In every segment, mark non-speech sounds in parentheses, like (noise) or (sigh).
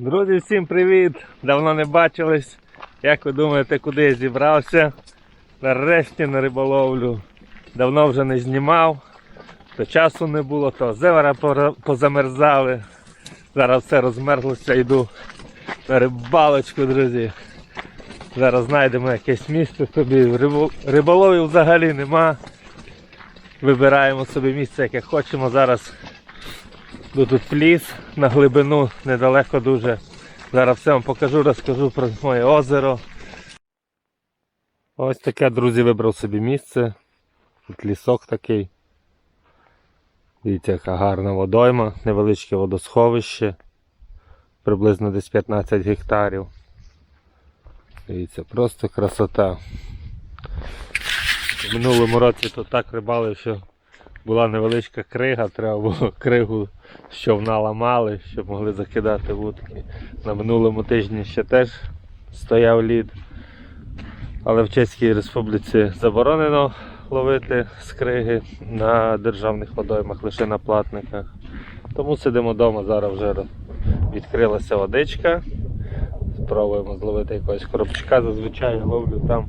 Друзі, всім привіт! Давно не бачились. Як ви думаєте, куди я зібрався? Нарешті на риболовлю. Давно вже не знімав, то часу не було, то зевера позамерзали. Зараз все розмерзлося, йду на рибалочку, друзі. Зараз знайдемо якесь місце собі. Риболовів взагалі нема. Вибираємо собі місце, яке хочемо. Зараз Бо тут пліс на глибину недалеко дуже. Зараз все вам покажу, розкажу про моє озеро. Ось таке, друзі, вибрав собі місце. Тут лісок такий. Дивіться, яка гарна водойма, невеличке водосховище. Приблизно десь 15 гектарів. Дивіться, просто красота. В минулому році тут так рибалив, що була невеличка крига, треба було (laughs) кригу з човна ламали, щоб могли закидати вудки. На минулому тижні ще теж стояв лід. Але в Чеській Республіці заборонено ловити з криги на державних водоймах, лише на платниках. Тому сидимо вдома, зараз вже відкрилася водичка. Спробуємо зловити якогось коробчика. Зазвичай ловлю там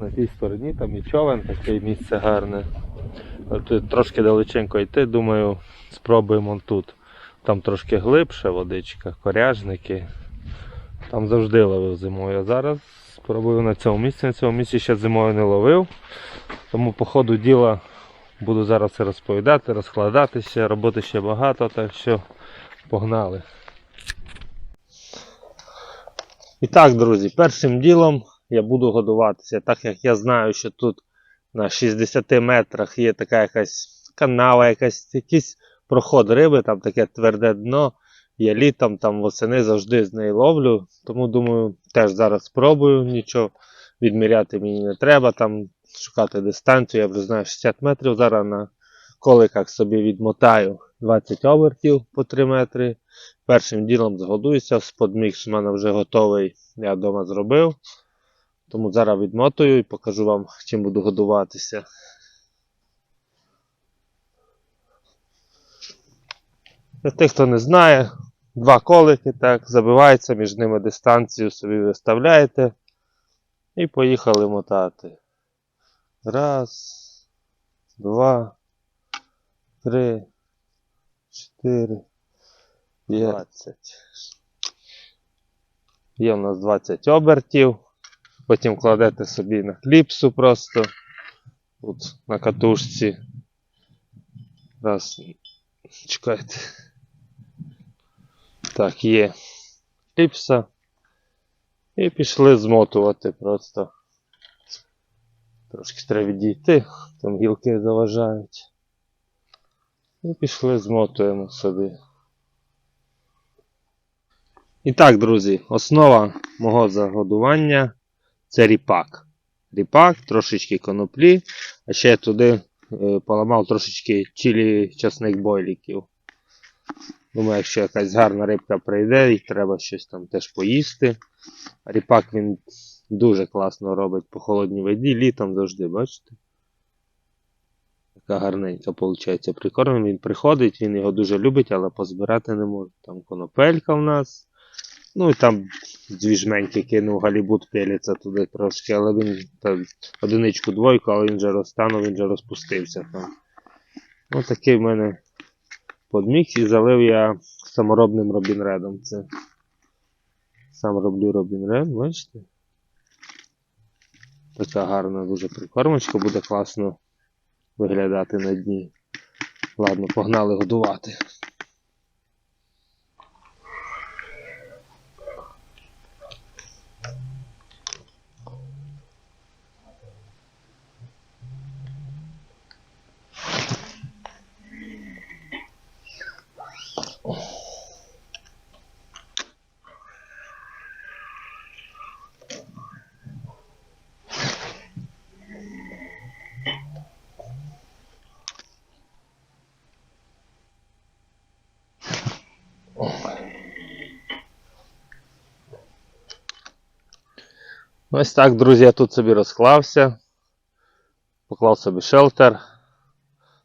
на тій стороні, там і човен, таке місце гарне. Трошки далеченько йти, думаю, спробуємо тут. Там трошки глибше водичка, коряжники. Там завжди ловив зимою. А зараз спробую на цьому місці. На цьому місці ще зимою не ловив. Тому по ходу діла буду зараз все розповідати, розкладатися, роботи ще багато, так що погнали. І так, друзі, першим ділом я буду годуватися, так як я знаю, що тут на 60 метрах є така якась канава, якась, якийсь проход риби, там таке тверде дно. Я літом там восени завжди з неї ловлю. Тому думаю, теж зараз спробую, нічого відміряти мені не треба, там шукати дистанцію, я вже знаю 60 метрів. Зараз на коликах собі відмотаю 20 обертів по 3 метри. Першим ділом згодуюся, сподмікс в мене вже готовий, я вдома зробив. Тому зараз відмотую і покажу вам, чим буду годуватися. Для тих, хто не знає, два колики так, забивається, між ними дистанцію собі виставляєте. І поїхали мотати. Раз, два, три, чотири, п'ятнадцять. Є у нас 20 обертів. Потім кладете собі на кліпсу просто. Тут на катушці. Раз. Чекайте. Так, є кліпса. І пішли змотувати просто. Трошки треба відійти, там гілки заважають. І пішли змотуємо собі. І так, друзі, основа мого загодування це ріпак. Ріпак, трошечки коноплі, а ще туди е, поламав трошечки чилі часник бойліків. Думаю, якщо якась гарна рибка прийде і треба щось там теж поїсти. Ріпак він дуже класно робить по холодній воді, літом завжди, бачите? Така гарненька виходить. Прикорм він приходить, він його дуже любить, але позбирати не може. Там конопелька в нас. Ну і там дві жменьки кинув галібут пеліться туди трошки, але він та, одиничку двойку, але він вже розтанув, він вже розпустився там. Ось такий в мене подмікс і залив я саморобним Робін Редом. Це сам роблю Робін Ред, бачите? Така гарна дуже прикормочка, буде класно виглядати на дні. Ладно, погнали годувати. Ось так, друзі, я тут собі розклався. Поклав собі шелтер.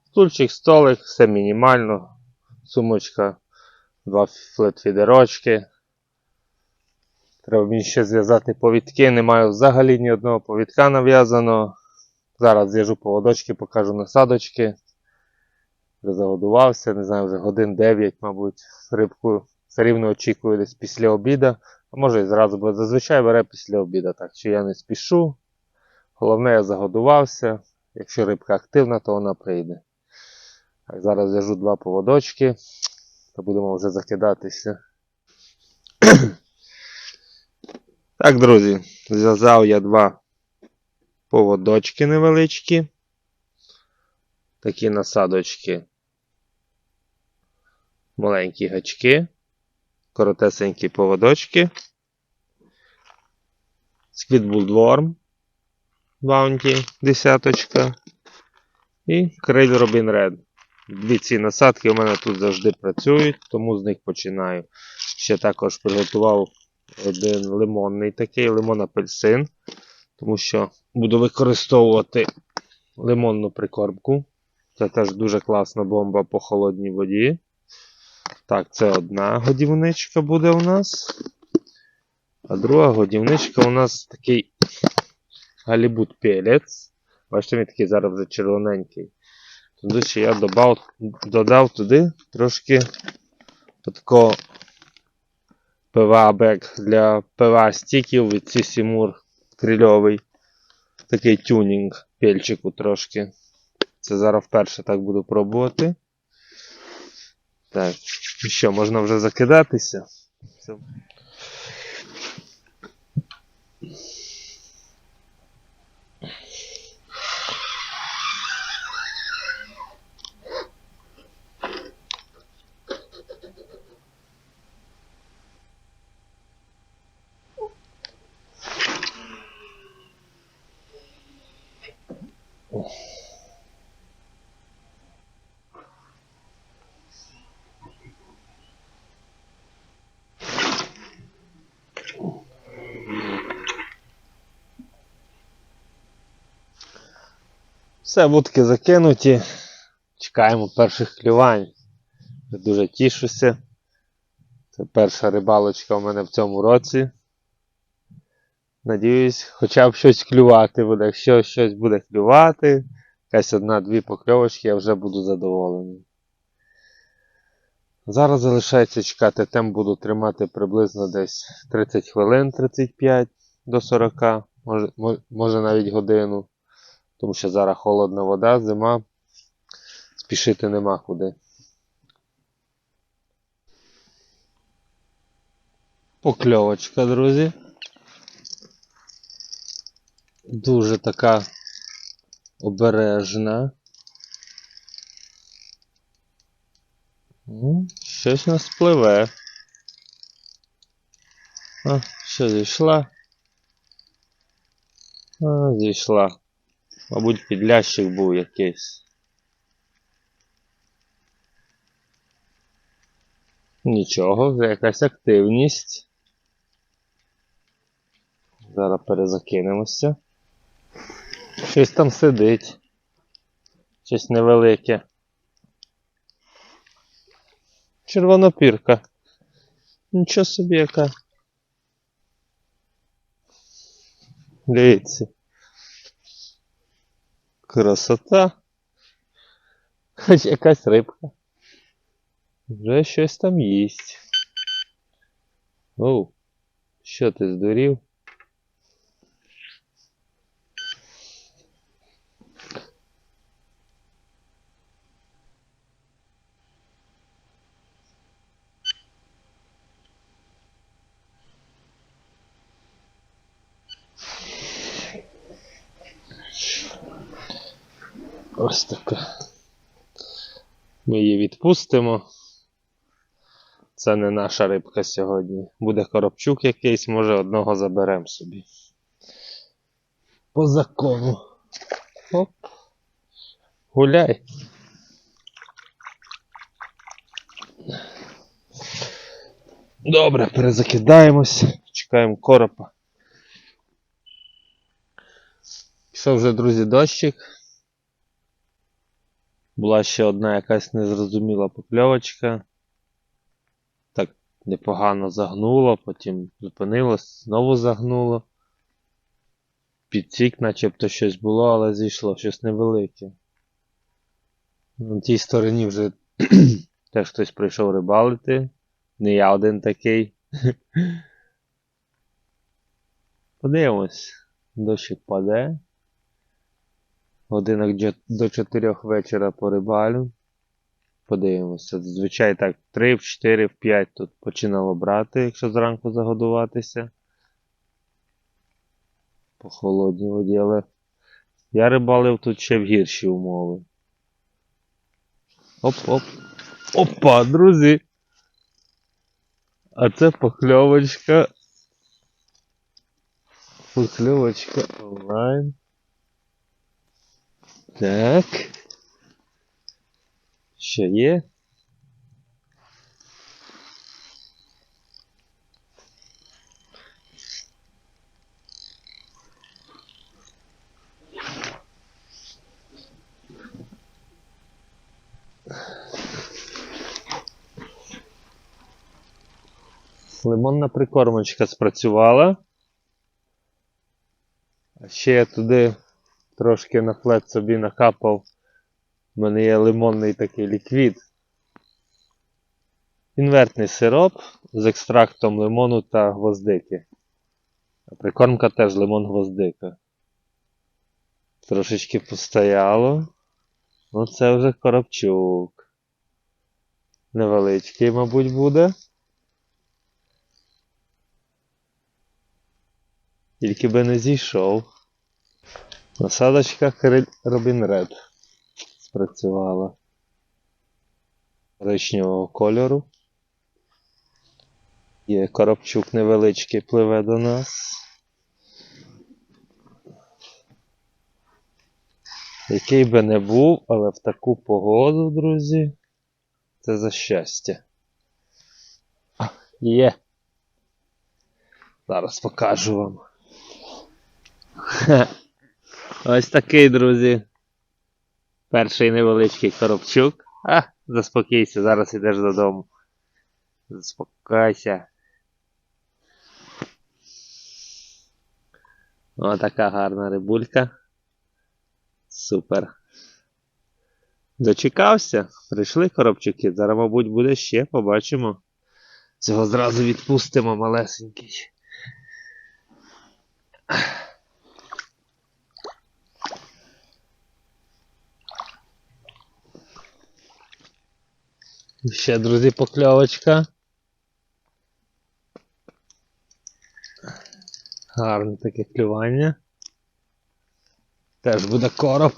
Стульчик, столик, все мінімально. Сумочка, два флетфідерочки. Треба мені ще зв'язати повідки. Не маю взагалі ні одного повідка нав'язаного. Зараз зв'яжу поводочки, покажу насадочки. Загодувався, не знаю, вже годин 9, мабуть. Рибку все рівно очікую десь після обіда. Може і зразу, бо зазвичай бере після обіда. Так що я не спішу. Головне, я загодувався. Якщо рибка активна, то вона прийде. Так, зараз зв'яжу два поводочки, то будемо вже закидатися. (clears throat) Так, друзі, зв'язав я два поводочки невеличкі. Такі насадочки. Маленькі гачки, коротесенькі поводочки. Worm Bounty десяточка. І Криль Robin Red. Дві ці насадки у мене тут завжди працюють, тому з них починаю. Ще також приготував один лимонний такий, лимон апельсин, тому що буду використовувати лимонну прикормку. Це теж дуже класна бомба по холодній воді. Так, це одна годівничка буде у нас. А друга годівничка у нас такий галібут пелець. Бачите, він такий зараз вже червоненький. Туди ще я додав, додав туди трошки такого ПВА бек для ПВА стіків від Сісімур крильовий. Такий тюнінг пельчику трошки. Це зараз вперше так буду пробувати. Так, що, можна вже закидатися. Все. Все, вудки закинуті. Чекаємо перших клювань. Дуже тішуся. Це перша рибалочка у мене в цьому році. Надіюсь, хоча б щось клювати буде. Якщо щось буде клювати, якась одна-дві покльовочки, я вже буду задоволений. Зараз залишається чекати, тем буду тримати приблизно десь 30 хвилин, 35 до 40, може, може навіть годину. Тому що зараз холодна вода, зима. Спішити нема куди. Покльовочка, друзі. Дуже така обережна. Ну, щось нас пливе. А, що зійшла? А, зійшла. Мабуть, підлящик був якийсь. Нічого, вже якась активність. Зараз перезакинемося. Щось там сидить. Щось невелике. Червонопірка. Нічого собі яка. Дивіться. Красота. Хоч якась рибка. Вже щось там їсть. Оу, що ти здурів? Ось така. Ми її відпустимо. Це не наша рибка сьогодні. Буде коробчук якийсь, може одного заберемо собі. По закону. Оп. Гуляй. Добре, перезакидаємось. Чекаємо коропа. Пішов вже, друзі, дощик. Була ще одна якась незрозуміла покльовочка. Так, непогано загнуло, потім зупинилось, знову загнуло. Підсік, начебто щось було, але зійшло щось невелике. На тій стороні вже (clears throat) теж хтось прийшов рибалити. Не я один такий. (laughs) Подивимось, дощик паде. Годинок до 4 вечора порибалю. Подивимося. Зазвичай так 3, в 4, в 5 тут починало брати, якщо зранку загодуватися. По холодній воді, але я рибалив тут ще в гірші умови. Оп-оп. Опа, друзі! А це покльовочка. Покльовочка онлайн. Так. Що є? Лимонна прикормочка спрацювала. А ще я туди трошки на флет собі накапав. У мене є лимонний такий ліквід. Інвертний сироп з екстрактом лимону та гвоздики. А прикормка теж лимон гвоздика. Трошечки постояло. Ну це вже коробчук. Невеличкий, мабуть, буде. Тільки би не зійшов. Насадочка Робін Ред спрацювала. Коричневого кольору. Є коробчук невеличкий пливе до нас. Який би не був, але в таку погоду, друзі, це за щастя. А, Є. Зараз покажу вам. Ось такий, друзі. Перший невеличкий коробчук. А, заспокійся, зараз йдеш додому. Заспокойся. О, така гарна рибулька. Супер. Дочекався. Прийшли коробчуки. Зараз, мабуть, буде ще, побачимо. Цього зразу відпустимо малесенький. Ще, друзі, покльовочка. Гарне таке клювання. Теж буде короб.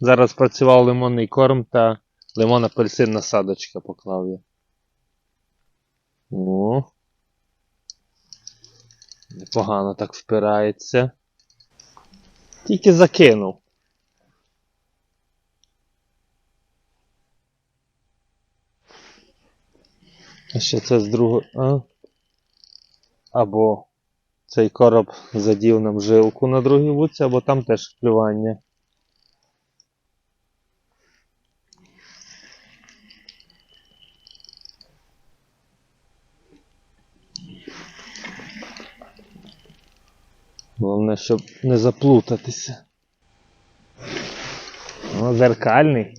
Зараз працював лимонний корм та лимон апельсин насадочка поклав я. О. Непогано так впирається. Тільки закинув. А ще це з другого. Або цей короб задів нам жилку на другій вудці, або там теж клювання. Головне, щоб не заплутатися. О, зеркальний.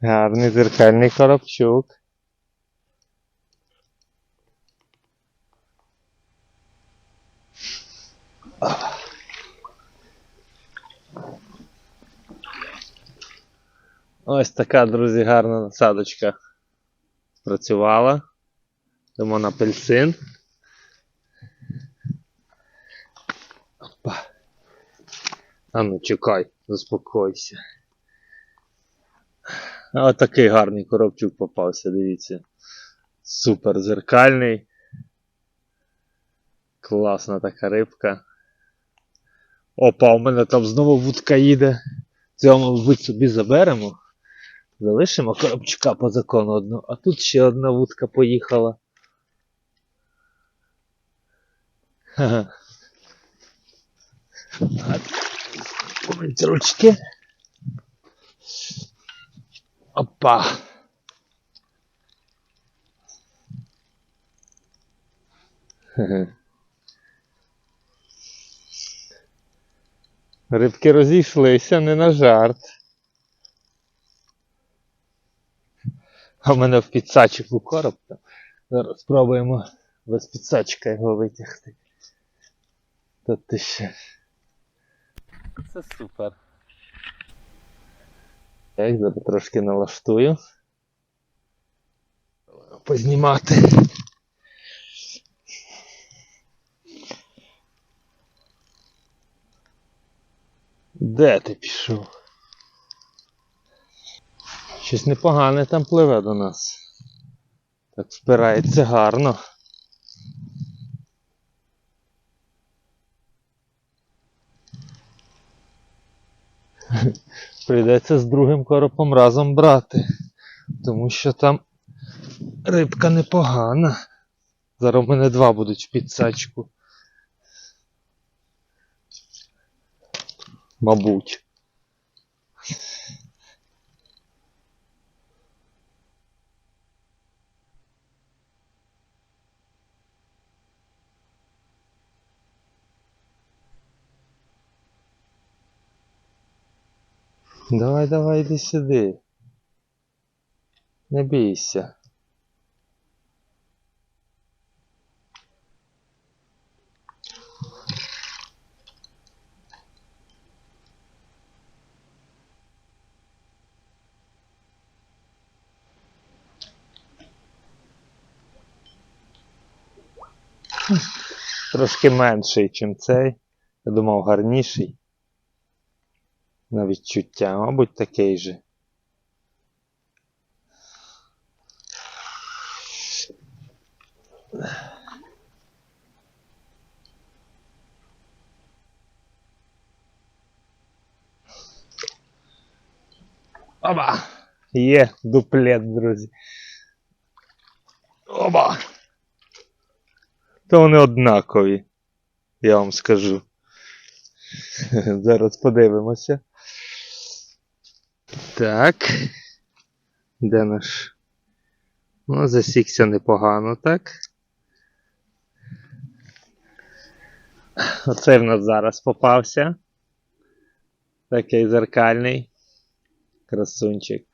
Гарний зеркальний коробчук. Ось така, друзі, гарна насадочка спрацювала. Лимон апельсин. Опа. А ну чекай, заспокойся. Ось такий гарний коробчук попався, дивіться. Супер зеркальний. Класна така рибка. Опа, у мене там знову вудка їде. Цього, мабуть, собі заберемо. Залишимо коробчука по закону одного. А тут ще одна вудка поїхала. Помить ручки. Опа. Рибки розійшлися не на жарт. А в мене в підсачику короб. там. Зараз спробуємо без підсачка його витягти. Та ти ще. Це супер. Так, зараз трошки налаштую. Познімати. Де ти пішов? Щось непогане там пливе до нас. Так впирається гарно. (laughs) Прийдеться з другим коропом разом брати, тому що там рибка непогана. Зараз у мене два будуть в підсачку. Мабуть. Давай, давай, іди сюди. Не бійся. Трошки менший, ніж цей. Я думав гарніший. На відчуття, мабуть, такий же. Оба! Є дуплет, друзі. Оба! То вони однакові, я вам скажу. (laughs) Зараз подивимося. Так. Де наш? Ну, засікся непогано, так? Оцей в нас зараз попався. Такий зеркальний. Красунчик.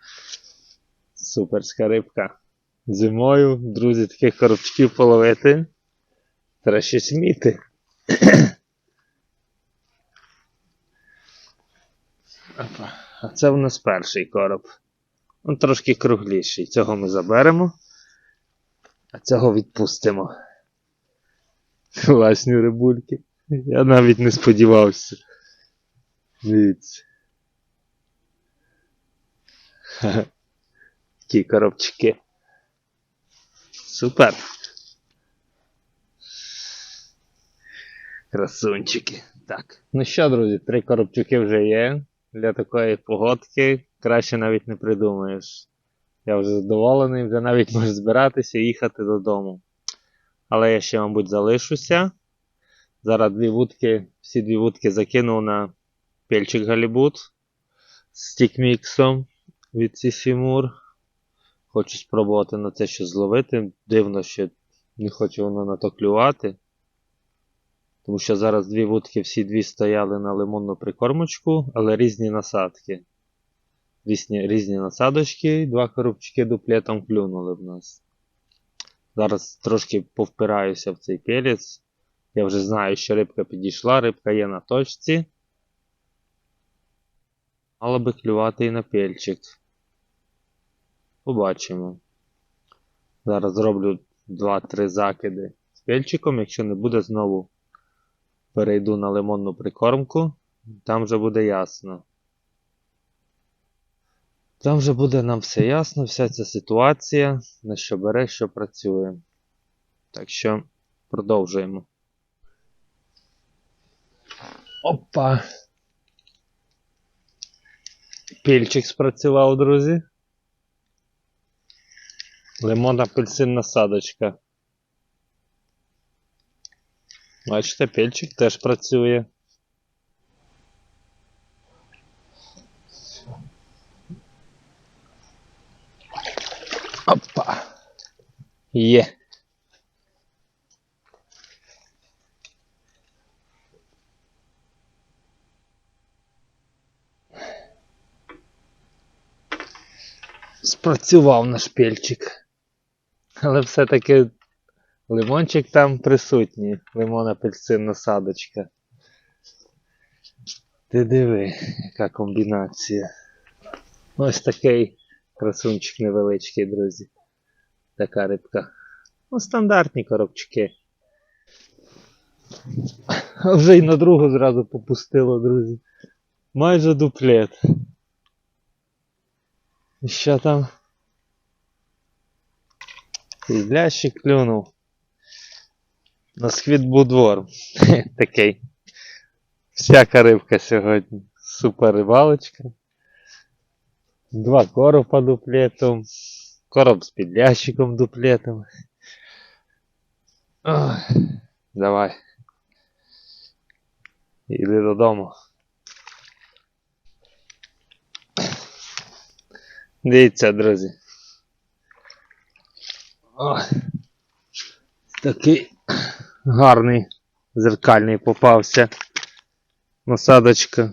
Суперська рибка. Зимою, друзі, таких коробчиків половити. Треба щось вміти. Опа. А це у нас перший короб. Він трошки кругліший. Цього ми заберемо. А цього відпустимо. Класні рибульки. Я навіть не сподівався. Дивіться. Ті коробчики. Супер. Красунчики. Так. Ну що, друзі, три коробчуки вже є. Для такої погодки краще навіть не придумаєш. Я вже задоволений, вже навіть можу збиратися і їхати додому. Але я ще, мабуть, залишуся. Зараз дві вудки, всі дві вудки закинув на пельчик галібут з тікміксом від Сісімур. Хочу спробувати на це щось зловити. Дивно, що не хоче воно на то клювати. Тому що зараз дві вудки всі дві стояли на лимонну прикормочку, але різні насадки. Різні, різні насадочки, два коробчики дуплетом клюнули в нас. Зараз трошки повпираюся в цей пелець. Я вже знаю, що рибка підійшла, рибка є на точці. Мало би клювати і на пельчик. Побачимо. Зараз зроблю 2-3 закиди з пельчиком, якщо не буде знову перейду на лимонну прикормку, там вже буде ясно. Там вже буде нам все ясно, вся ця ситуація, на що бере, що працює. Так що продовжуємо. Опа! Пільчик спрацював, друзі. Лимон апельсин насадочка. Бачите, пельчик теж працює. Опа. Є. Спрацював наш пельчик. Але все-таки лимончик там присутній. Лимон апельсин насадочка. Ти диви, яка комбінація. Ось такий красунчик невеличкий, друзі. Така рибка. Ну, стандартні коробчики. Вже й на другу зразу попустило, друзі. Майже дуплет. І що там? Лящик клюнув. На сквіт будвор. (laughs) Такий. Всяка рибка сьогодні. Супер рибалочка. Два коропа дуплетом. Короб з підлящиком дуплетом. Давай. Іди додому. Дивіться, друзі. Ой. Такий гарний зеркальний попався. Насадочка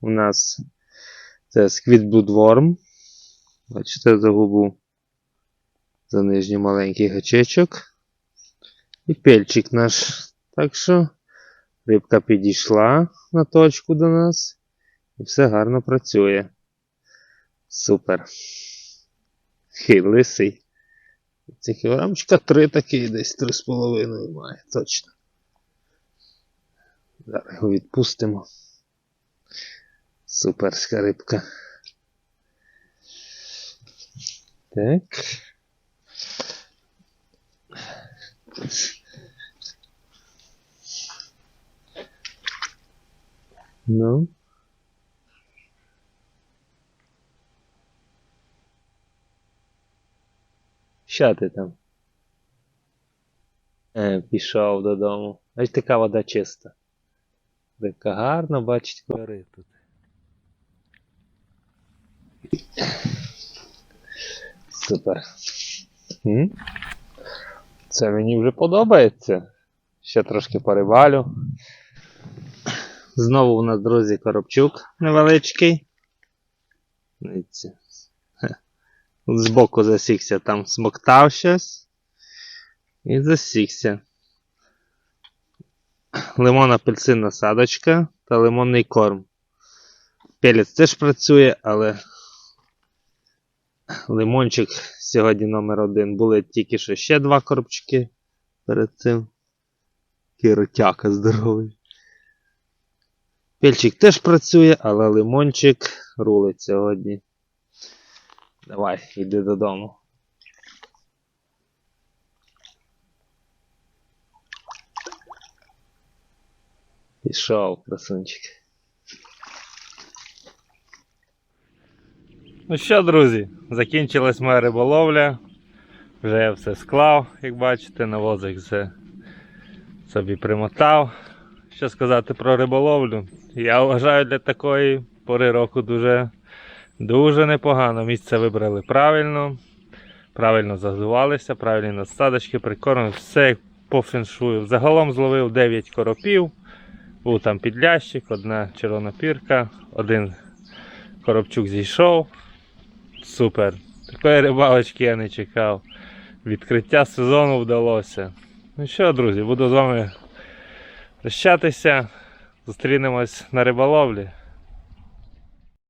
у нас це сквіт Bloodworm. Бачите, за губу за нижній маленький гачечок. І пельчик наш. Так що рибка підійшла на точку до нас. І все гарно працює. Супер. Хей, лисий. Це кілограмчика 3 такий, десь 3,5 має, точно. Зараз його відпустимо. Суперська рибка. Так. Ну. Що ти там? Е, пішов додому. Ось така вода чиста. Така гарно бачить кольори тут. Супер. М? Це мені вже подобається. Ще трошки порибалю. Знову у нас, друзі, коробчук невеличкий. Дивіться. Збоку засікся, там смоктав щось. І засікся. Лимон апельсин насадочка та лимонний корм. Пелець теж працює, але лимончик сьогодні номер один. Були тільки що ще два коробчики перед цим. Кіротяка здоровий. Пельчик теж працює, але лимончик рулить сьогодні. Давай, йди додому. Пішов, красунчик. Ну що, друзі, закінчилась моя риболовля. Вже я все склав, як бачите, на возик все собі примотав. Що сказати про риболовлю? Я вважаю для такої пори року дуже, дуже непогано. Місце вибрали правильно, правильно заготувалися, правильні насадочки, прикормили, все по феншую. Загалом зловив 9 коропів. Був там підлящик, одна червона пірка, один коробчук зійшов. Супер. Такої рибалочки я не чекав. Відкриття сезону вдалося. Ну що, друзі, буду з вами прощатися. Зустрінемось на риболовлі.